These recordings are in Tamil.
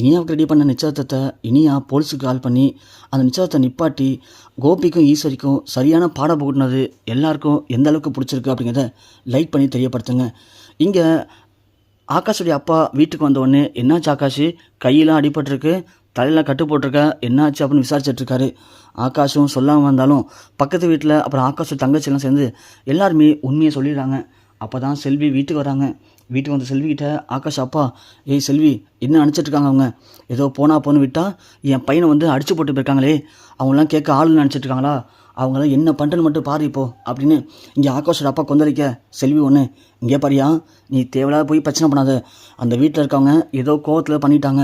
இனியாவுக்கு ரெடி பண்ண நிச்சயத்தை இனியா போலீஸுக்கு கால் பண்ணி அந்த நிச்சயத்தை நிப்பாட்டி கோபிக்கும் ஈஸ்வரிக்கும் சரியான பாடம் போட்டினது எல்லாருக்கும் எந்த அளவுக்கு பிடிச்சிருக்கு அப்படிங்கிறத லைக் பண்ணி தெரியப்படுத்துங்க. இங்கே ஆகாஷுடைய அப்பா வீட்டுக்கு வந்த என்னாச்சு ஆகாஷ்? கையெல்லாம் அடிபட்டிருக்கு தலையில் கட்டு போட்டிருக்க என்னாச்சு? அப்படின்னு விசாரிச்சிட்ருக்காரு ஆகாஷும் சொல்லாமல் வந்தாலும் பக்கத்து வீட்டில் அப்புறம் ஆகாஷ் தங்கச்சியெல்லாம் சேர்ந்து எல்லாருமே உண்மையை சொல்லிடுறாங்க. அப்போ தான் செல்வி வீட்டுக்கு வராங்க. வீட்டுக்கு வந்த செல்விகிட்ட ஆகாஷ் அப்பா ஏய் செல்வி என்ன நினச்சிட்டுருக்காங்க அவங்க? ஏதோ போனா போன்னு விட்டால் என் பையனை வந்து அடிச்சு போட்டு போயிருக்காங்களே. அவங்களாம் கேட்க ஆளுன்னு நினச்சிட்ருக்காங்களா அவங்களாம் என்ன பண்ணுறேன்னு மட்டும் பாரு இப்போ அப்படின்னு இங்கே ஆகாஷோட அப்பா கொந்தளிக்க செல்வி ஒன்று இங்கே பாரியா நீ தேவையில்லாத போய் பிரச்சனை பண்ணாத. அந்த வீட்டில் இருக்கவங்க ஏதோ கோவத்தில் பண்ணிட்டாங்க.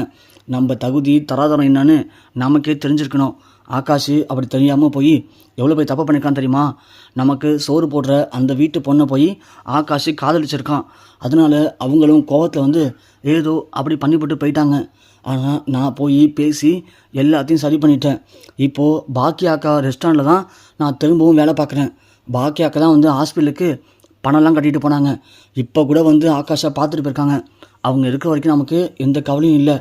நம்ம தகுதி தராதரம் என்னன்னு நமக்கே தெரிஞ்சிருக்கணும். ஆகாஷ் அப்படி தெரியாமல் போய் எவ்வளோ போய் தப்பு பண்ணியிருக்கான் தெரியுமா? நமக்கு சோறு போடுற அந்த வீட்டு பொண்ணை போய் ஆகாஷ் காதலிச்சிருக்கான். அதனால அவங்களும் கோவத்தில் வந்து ஏதோ அப்படி பண்ணிவிட்டு போயிட்டாங்க. ஆனால் நான் போய் பேசி எல்லாத்தையும் சரி பண்ணிட்டேன். இப்போது பாக்கி அக்கா ரெஸ்டாரண்ட்டில் தான் நான் திரும்பவும் வேலை பார்க்குறேன் பாக்கி அக்கா தான் வந்து ஹாஸ்பிட்டலுக்கு பணம்லாம் கட்டிட்டு போனாங்க. இப்போ கூட வந்து ஆகாஷை பார்த்துட்டு போயிருக்காங்க. அவங்க இருக்கிற வரைக்கும் நமக்கு எந்த கவலையும் இல்லை.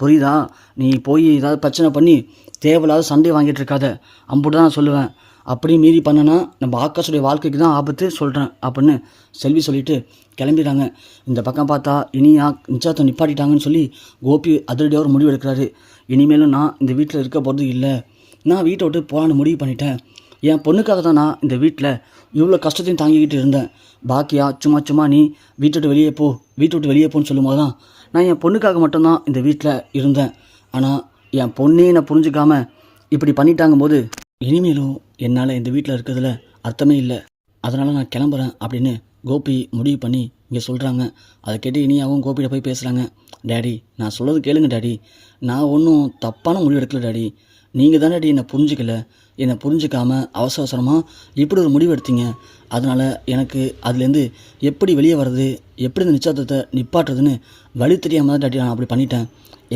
புரியுதா? நீ போய் ஏதாவது பிரச்சனை பண்ணி தேவையில்லாத சண்டை வாங்கிட்டு இருக்காத. அம்புட்டு தான் நான் சொல்லுவேன். அப்படியும் மீறி பண்ணனா நம்ம ஆகாஷுடைய வாழ்க்கைக்கு தான் ஆபத்து சொல்கிறேன் அப்படின்னு செல்வி சொல்லிவிட்டு கிளம்பிடுறாங்க இந்த பக்கம் பார்த்தா இனியா நிச்சயத்தை நிப்பாட்டிட்டாங்கன்னு சொல்லி கோபி அதிரடியாக ஒரு முடிவு எடுக்கிறாரு. இனிமேலும் நான் இந்த வீட்டில் இருக்க போகிறது இல்லை. நான் வீட்டை விட்டு போகலான்னு முடிவு பண்ணிட்டேன். என் பொண்ணுக்காக தான் நான் இந்த வீட்டில் இவ்வளோ கஷ்டத்தையும் தாங்கிக்கிட்டு இருந்தேன். பாக்கியா சும்மா சும்மா நீ வீட்டை விட்டு வெளியே போ வீட்டை விட்டு வெளியே போன்னு சொல்லும்போது தான் நான் என் பொண்ணுக்காக மட்டும்தான் இந்த வீட்டில் இருந்தேன். ஆனால் என் பொண்ணே நான் புரிஞ்சுக்காம இப்படி பண்ணிட்டாங்க போது இனிமேலும் என்னால் இந்த வீட்டில் இருக்கிறதுல அர்த்தமே இல்லை. அதனால் நான் கிளம்புறேன் அப்படின்னு கோபி முடிவு பண்ணி இங்கே சொல்கிறாங்க அதை கேட்டு இனியாவும் கோபிகிட்ட போய் பேசுகிறாங்க டேடி நான் சொல்கிறது கேளுங்க டேடி. நான் ஒன்றும் தப்பான முடிவு எடுக்கல டேடி. நீங்கள் தானே டேடி என்னை புரிஞ்சுக்கல. என்னை புரிஞ்சிக்காமல் அவசர அவசரமாக இப்படி ஒரு முடிவு எடுத்தீங்க. அதனால் எனக்கு அதுலேருந்து எப்படி வெளியே வர்றது எப்படி இந்த நிச்சயத்தை நிப்பாட்டுறதுன்னு வழி தெரியாமல் தான் டாடி நான் அப்படி பண்ணிட்டேன்.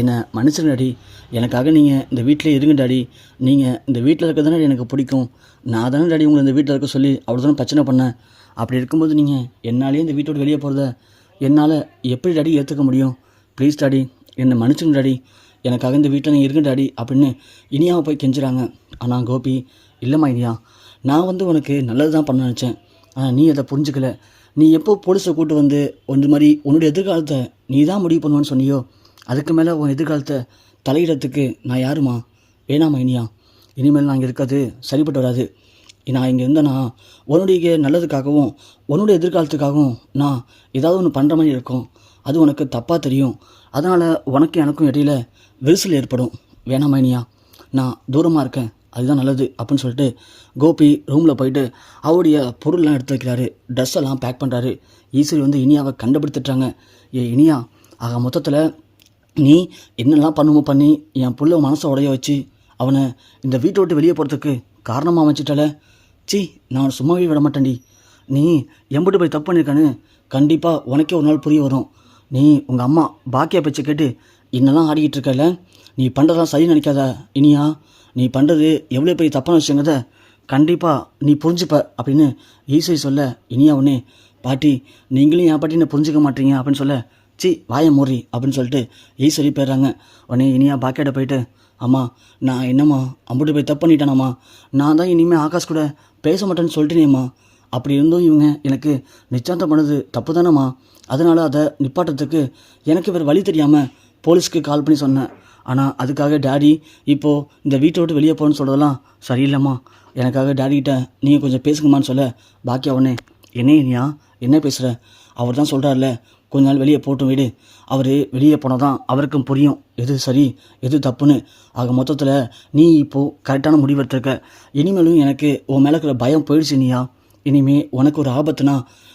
என்னை மன்னிச்சிருங்க டாடி. எனக்காக நீங்கள் இந்த வீட்டிலே இருங்க டாடி. நீங்கள் இந்த வீட்டில் இருக்க தானே எனக்கு பிடிக்கும். நான் தானே டாடி உங்களை இந்த வீட்டில் இருக்க சொல்லி அவ்வளோ தானே பிரச்சனை பண்ணேன். அப்படி இருக்கும்போது நீங்கள் என்னாலேயே இந்த வீட்டோட வெளியே போகிறத என்னால் எப்படி டாடி ஏற்றுக்க முடியும்? ப்ளீஸ் டாடி என்னை மன்னிச்சுங்க டாடி. எனக்காக இந்த வீட்டில் நீங்கள் இருங்க டாடி அப்படின்னு இனியாவை போய் கெஞ்சுறாங்க. ஆனால் கோபி இல்லைம்மா இனியா நான் வந்து உனக்கு நல்லது தான் பண்ண நினச்சேன். ஆனால் நீ அதை புரிஞ்சுக்கல. நீ எப்போ போலீஸை கூட்டு வந்து ஒன்று மாதிரி உன்னுடைய எதிர்காலத்தை நீ தான் முடிவு பண்ணுவேன்னு சொன்னியோ அதுக்கு மேலே உன் எதிர்காலத்தை தலையிடத்துக்கு நான் யாருமா வேணாமா இனியா. இனிமேல் நான் இங்கே இருக்கிறது சரிப்பட்டு வராது. நான் இங்கே இருந்தேன்னா உன்னுடைய நல்லதுக்காகவும் உன்னுடைய எதிர்காலத்துக்காகவும் நான் ஏதாவது ஒன்று பண்ணுற மாதிரி இருக்கும். அது உனக்கு தப்பாக தெரியும். அதனால் உனக்கு எனக்கும் இடையில விரிசல் ஏற்படும். வேணாமா இனியா நான் தூரமாக இருக்கேன். அதுதான் நல்லது அப்படின்னு சொல்லிட்டு கோபி ரூமில் போயிட்டு அவருடைய பொருள்லாம் எடுத்து வைக்கிறாரு. ட்ரெஸ் எல்லாம் பேக் பண்ணுறாரு ஈஸ்வரி வந்து இனியாவை கண்டுபிடித்துட்டாங்க. ஏ இனியா ஆக மொத்தத்தில் நீ என்னெல்லாம் பண்ணுமோ பண்ணி என் பிள்ளை மனசை உடைய வச்சு அவனை இந்த வீட்டை விட்டு வெளியே போகிறதுக்கு காரணமாக அமைச்சிட்டால சி நான் சும்மாவே விட மாட்டேன்டி. நீ எம்பிட்டு போய் தப்பு பண்ணியிருக்கான்னு கண்டிப்பாக உனக்கே ஒரு நாள் புரிய வரும். நீ உங்கள் அம்மா பாக்கியா பேச்சை கேட்டு என்னெல்லாம் ஆடிக்கிட்டு இருக்கல நீ பண்ணுறதெல்லாம் சரி நினைக்காத இனியா. நீ பண்ணுறது எவ்வளோ பெரிய தப்பான விஷயங்கிறத கண்டிப்பாக நீ புரிஞ்சுப்ப அப்படின்னு ஈசை சொல்ல இனியா உடனே பாட்டி நீங்களும் என் பாட்டி என்ன புரிஞ்சுக்க மாட்டீங்க அப்படின்னு சொல்ல சி வாய மூறி அப்படின்னு சொல்லிட்டு ஈஸ்வரி போயிடுறாங்க. உடனே இனியா பாக்கியாட்ட போயிட்டு அம்மா நான் என்னம்மா அம்புட்டு போய் தப்பு பண்ணிட்டேனாம்மா. நான் தான் இனிமேல் ஆகாஷ் கூட பேச மாட்டேன்னு சொல்லிட்டேனேம்மா. அப்படி இருந்தும் இவங்க எனக்கு நிச்சயத்தம் பண்ணது தப்பு தானேம்மா அதனால் அதை நிப்பாட்டத்துக்கு எனக்கு வேறு வழி தெரியாமல் போலீஸ்க்கு கால் பண்ணி சொன்னேன். ஆனால் அதுக்காக டேடி இப்போது இந்த வீட்டை விட்டு வெளியே போகணும்னு சொல்கிறதெல்லாம் சரியில்லைம்மா. எனக்காக டேடிக்கிட்ட நீங்கள் கொஞ்சம் பேசுங்கம்மான்னு சொல்ல பாக்கியா உடனே என்ன இனியா என்ன பேசுகிற அவர் தான் சொல்கிறார்ல கொஞ்ச நாள் வெளியே போட்டும் வீடு. அவர் வெளியே போனால் தான் அவருக்கும் புரியும். எது சரி எது தப்புன்னு. ஆக மொத்தத்தில் நீ இப்போது கரெக்டான முடிவெடுத்திருக்க. இனிமேலும் எனக்கு உன் மேலே இருக்கிற பயம் போயிடுச்சு நீயா? இனிமே உனக்கு ஒரு ஆபத்துனா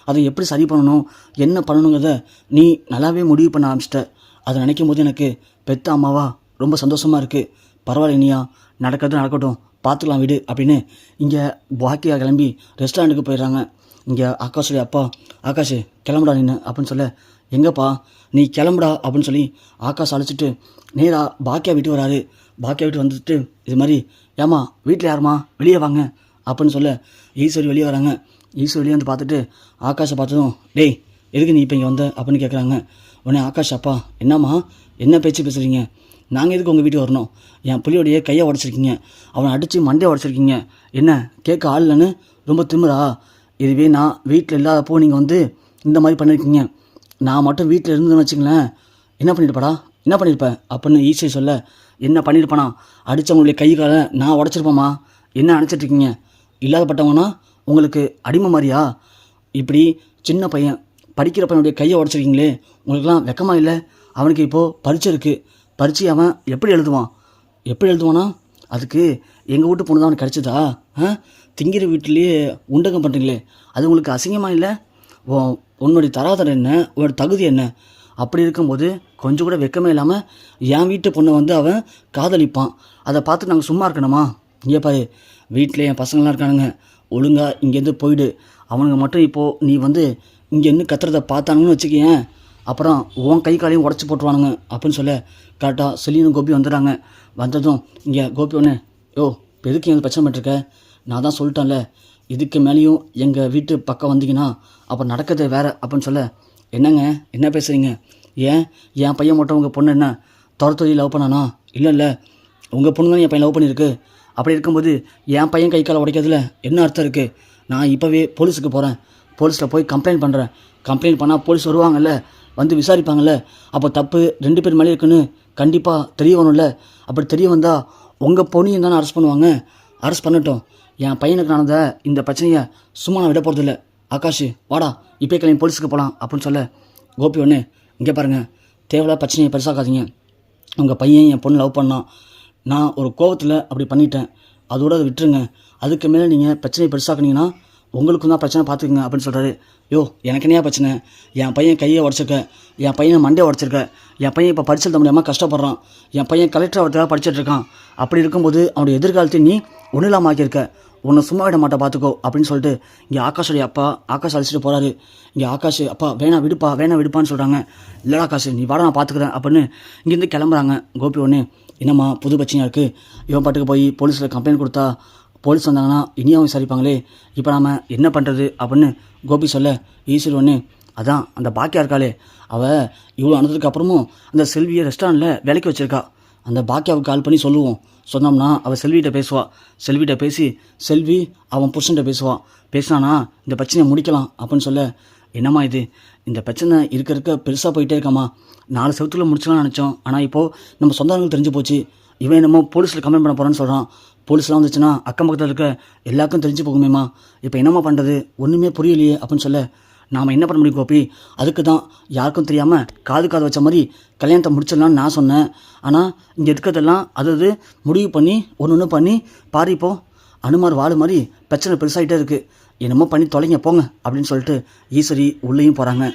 அதை எப்படி சரி பண்ணணும்? என்ன பண்ணணுங்கிறத நீ நல்லாவே முடிவு பண்ண ஆரம்பிச்சிட்ட. அதை நினைக்கும் போது எனக்கு பெத்த அம்மாவா ரொம்ப சந்தோஷமாக இருக்குது பரவாயில்ல இனியா நடக்கிறது நடக்கட்டும். பார்த்துக்கலாம் விடு அப்படின்னு இங்கே பாக்கியாக கிளம்பி ரெஸ்டாரண்ட்டுக்கு போயிடுறாங்க. இங்கே ஆகாஷுடைய அப்பா. ஆகாஷ் கிளம்புடா நின்று அப்படின்னு சொல்ல. எங்கப்பா? நீ கிளம்புடா அப்படின்னு சொல்லி ஆகாஷ் அழைச்சிட்டு நேராக பாக்கியா வீட்டு வராரு. பாக்கியா வீட்டு வந்துட்டு இது மாதிரி ஏம்மா வீட்டில் யாரும்மா? வெளியே வாங்க அப்படின்னு சொல்ல ஈஸ்வரி வெளியே வராங்க. ஈஸ்வரி வெளியே வந்து பார்த்துட்டு ஆகாஷை பார்த்ததும் டேய் எதுக்கு நீ இப்போ இங்கே வந்த? அப்படின்னு கேட்குறாங்க உடனே ஆகாஷ் அப்பா என்னம்மா? என்ன பேச்சு பேசுகிறீங்க நாங்கள் எதுக்கு உங்கள் வீட்டுக்கு வரணும்? என் புள்ளியோடைய கையை உடச்சிருக்கீங்க. அவனை அடித்து மண்டையை உடச்சிருக்கீங்க. என்ன கேட்க ஆள் இல்லைன்னு ரொம்ப திமுறா? இதுவே நான் வீட்டில் இல்லாதப்போ நீங்கள் வந்து இந்த மாதிரி பண்ணியிருக்கீங்க நான் மட்டும் வீட்டில் இருந்தேன்னு வச்சுங்களேன் என்ன பண்ணியிருப்பாடா என்ன பண்ணியிருப்பேன் அப்படின்னு ஈஸியை சொல்ல என்ன பண்ணியிருப்பானா அடித்தவங்களுடைய கை காலை நான் உடச்சிருப்பேம்மா. என்ன நினச்சிட்டு இருக்கீங்க இல்லாதப்பட்டவங்கன்னா உங்களுக்கு அடிமை மாதிரியா? இப்படி சின்ன பையன் படிக்கிற பையனுடைய கையை உடச்சிருக்கீங்களே. உங்களுக்குலாம் வெக்கமாக இல்லை? அவனுக்கு இப்போது பரீட்சை இருக்குது பரீட்சை அவன் எப்படி எழுதுவான்? எப்படி எழுதுவானா? அதுக்கு எங்கள் வீட்டு பொண்ணு தான் அவனுக்கு கிடச்சதா? ஆ? திங்கிற வீட்டிலேயே உண்டகம் பண்ணுறீங்களே அது உங்களுக்கு அசிங்கமாக இல்லை? ஓ உன்னுடைய தராதரம் என்ன? உன்னோட தகுதி என்ன? அப்படி இருக்கும்போது கொஞ்சம் கூட வெக்கமே இல்லாமல் என் வீட்டு பொண்ணை வந்து அவன் காதலிப்பான். அதை பார்த்து நாங்கள் சும்மா இருக்கணுமா? இங்கே பாரு வீட்டில் என் பசங்களாம் இருக்கானுங்க. ஒழுங்காக இங்கேருந்து போயிடு. அவனுங்க மட்டும் இப்போது நீ வந்து இங்கே இன்னும் கத்துறதை பார்த்தானுங்கன்னு வச்சுக்கேன் அப்புறம் உன் கை காலையும் உடச்சி போட்டுருவானுங்க அப்படின்னு சொல்ல கரெக்டாக செலினும் கோபி வந்துடுறாங்க. வந்ததும் இங்கே கோபி ஒன்று யோ எதுக்கு எங்களுக்கு பிரச்சனை பண்ணிருக்க நான் தான் சொல்லிட்டேன்ல. இதுக்கு மேலேயும் எங்கள் வீட்டு பக்கம் வந்தீங்கன்னா அப்போ நடக்கிறது வேற அப்படின்னு சொல்ல. என்னங்க? என்ன பேசுகிறீங்க ஏன்? என் பையன் மட்டும் உங்கள் பொண்ணு என்ன? துரத்துறி லவ் பண்ணானா? இல்லை இல்லை உங்கள் பொண்ணு தான் என் பையன் லவ் பண்ணியிருக்கு. அப்படி இருக்கும்போது என் பையன் கை காலை உடைக்கிறதுல என்ன அர்த்தம் இருக்குது நான் இப்போவே போலீஸுக்கு போகிறேன் போலீஸில் போய் கம்ப்ளைண்ட் பண்ணுறேன் கம்ப்ளைண்ட் பண்ணால் போலீஸ் வருவாங்கல்ல. வந்து விசாரிப்பாங்கல்ல. அப்போ தப்பு ரெண்டு பேர் மேலே இருக்குன்னு கண்டிப்பாக தெரிய வரும்ல. அப்படி தெரிய வந்தால் உங்கள் பொண்ணையும் தானே அரெஸ்ட் பண்ணுவாங்க. அரெஸ்ட் பண்ணட்டும். என் பையனுக்கு நடந்த இந்த பிரச்சனையை சும்மா நான் விட போகிறதில்ல ஆகாஷ் வாடா இப்போ கிளம்பி போலீஸுக்கு போகலாம் அப்படின்னு சொல்ல கோபி ஒன்று இங்கே பாருங்கள் தேவையில்லாத பிரச்சனையை பெருசாக்காதீங்க. உங்கள் பையன் என் பொண்ணு லவ் பண்ணான். நான் ஒரு கோவத்தில் அப்படி பண்ணிட்டேன். அதோட அதை விட்டுருங்க. அதுக்கு மேலே நீங்கள் பிரச்சனையை பெருசாக்குனீங்கன்னா உங்களுக்கும் தான் பிரச்சனை பார்த்துக்குங்க அப்படின்னு சொல்கிறாரு யோ எனக்கு பிரச்சனை? என் பையன் கையை உடச்சிருக்க. என் பையன் மண்டையை உடச்சிருக்க. என் பையன் இப்போ படிச்சிருந்த முடியாமல் கஷ்டப்படுறான். என் பையன் கலெக்டர் ஆகிறதுக்காக படிச்சுட்டு இருக்கான். அப்படி இருக்கும்போது அவனுடைய எதிர்காலத்தை நீ ஒன்றும் இல்லாமல் ஆக்கியிருக்க. உன்னை சும்மா விட மாட்டேன் பார்த்துக்கோ அப்படின்னு சொல்லிட்டு இங்கே ஆகாஷோடைய அப்பா ஆகாஷ் அழைச்சிட்டு போகிறாரு இங்கே ஆகாஷ் அப்பா வேணா விடுப்பா வேணா விடுப்பான்னு சொல்கிறாங்க இல்லைடா ஆகாஷ் நீ வாடா நான் பார்த்துக்கிறேன் அப்படின்னு இங்கேருந்து கிளம்புறாங்க. கோபி ஒன்று என்னம்மா புது பிரச்சனையாக இருக்குது இவன் பாட்டுக்கு போய் போலீஸில் கம்ப்ளைண்ட் கொடுத்தா போலீஸ் வந்தாங்கன்னா இனியும் விசாரிப்பாங்களே? இப்போ நாம் என்ன பண்ணுறது அப்படின்னு கோபி சொல்ல ஈஸ்வர் ஒன்று அதான் அந்த பாக்கியா இருக்காளே. அவள் இவ்வளோ அனுந்ததுக்கு அப்புறமும் அந்த செல்வியை ரெஸ்டாரண்ட்டில் வேலைக்கு வச்சுருக்கா. அந்த பாக்கியாவுக்கு கால் பண்ணி சொல்லுவோம். சொன்னோம்னா அவள் செல்விகிட்ட பேசுவாள் செல்விகிட்ட பேசி செல்வி அவன் புருஷன்கிட்ட பேசுவான் பேசினானா இந்த பிரச்சனையை முடிக்கலாம். அப்படின்னு சொல்ல என்னம்மா இது? இந்த பிரச்சனை இருக்க இருக்க பெருசாக போயிட்டே இருக்காம்மா. நாலு செவத்துல முடிச்சலாம்னு நினச்சோம். ஆனால் இப்போது நம்ம சொந்தங்களுக்கு தெரிஞ்சு போச்சு. இவன் என்னமோ போலீஸில் கம்ப்ளைண்ட் பண்ண போகிறான்னு சொல்கிறான் போலீஸ்லாம் வந்துச்சுன்னா அக்கம் பக்கத்தில் இருக்க எல்லாருக்கும் தெரிஞ்சு போகுமேம்மா. இப்போ என்னம்மா பண்ணுறது ஒன்றுமே புரியலையே. அப்படின்னு சொல்ல நாம் என்ன பண்ண முடியும் கோபி? அதுக்கு தான் யாருக்கும் தெரியாமல் காது காது வச்ச மாதிரி கல்யாணத்தை முடிச்சிடலாம்னு நான் சொன்னேன். ஆனால் இங்கே இருக்கிறதெல்லாம் அது அது முடிவு பண்ணி ஒன்று ஒன்று பண்ணி பாரு இப்போ அனுமார் வாழு மாதிரி பிரச்சனை பெருசாகிட்டே இருக்குது என்னமோ பண்ணி தொலைங்க போங்க அப்படின்னு சொல்லிட்டு ஈஸ்வரி உள்ளேயும் போகிறாங்க